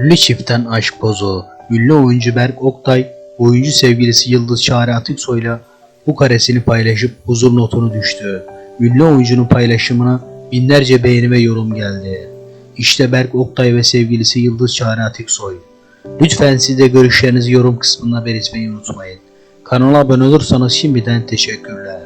Ünlü çiftten aşk bozu. Ünlü oyuncu Berk Oktay, oyuncu sevgilisi Yıldız Çağrı Atiksoy'la bu karesini paylaşıp huzur notunu düştü. Ünlü oyuncunun paylaşımına binlerce beğeni ve yorum geldi. İşte Berk Oktay ve sevgilisi Yıldız Çağrı Atiksoy. Lütfen siz de görüşlerinizi yorum kısmına belirtmeyi unutmayın. Kanala abone olursanız şimdiden teşekkürler.